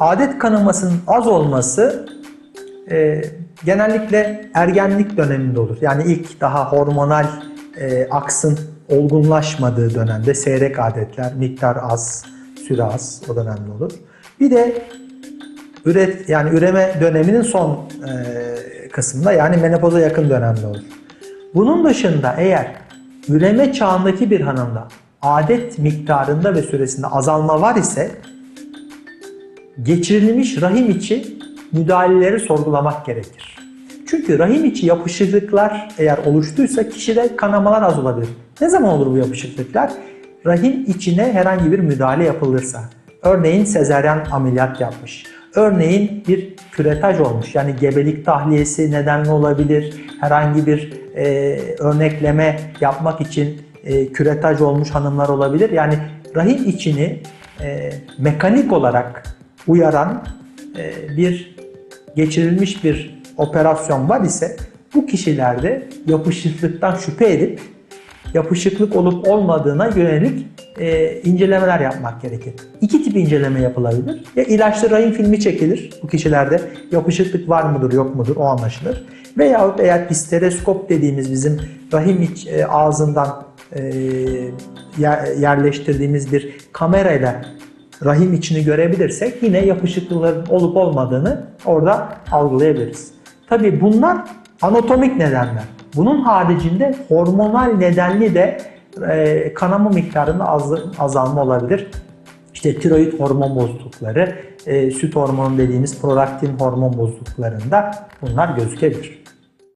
adet kanamasının az olması e, genellikle ergenlik döneminde olur. Yani ilk daha hormonal e, aksın olgunlaşmadığı dönemde seyrek adetler, miktar az, süre az o dönemde olur. Bir de üret yani üreme döneminin son e, kısmında yani menopoza yakın dönemde olur. Bunun dışında eğer üreme çağındaki bir hanımda adet miktarında ve süresinde azalma var ise geçirilmiş rahim içi müdahaleleri sorgulamak gerekir. Çünkü rahim içi yapışıklıklar eğer oluştuysa kişide kanamalar az olabilir. Ne zaman olur bu yapışıklıklar? Rahim içine herhangi bir müdahale yapılırsa. Örneğin sezeryan ameliyat yapmış. Örneğin bir küretaj olmuş. Yani gebelik tahliyesi nedenli olabilir. Herhangi bir e, örnekleme yapmak için e, küretaj olmuş hanımlar olabilir. Yani rahim içini e, mekanik olarak uyaran e, bir geçirilmiş bir operasyon var ise bu kişilerde yapışıklıktan şüphe edip yapışıklık olup olmadığına yönelik e, incelemeler yapmak gerekir. İki tip inceleme yapılabilir. Ya ilaçlı rahim filmi çekilir bu kişilerde yapışıklık var mıdır yok mudur o anlaşılır. Veyahut eğer histereskop dediğimiz bizim rahim iç e, ağzından e, yer- yerleştirdiğimiz bir kamerayla rahim içini görebilirsek yine yapışıklıkların olup olmadığını orada algılayabiliriz. Tabii bunlar anatomik nedenler. Bunun haricinde hormonal nedenli de e, kanama miktarında az, azalma olabilir. İşte tiroid hormon bozuklukları, e, süt hormonu dediğimiz prolaktin hormon bozukluklarında bunlar gözükebilir.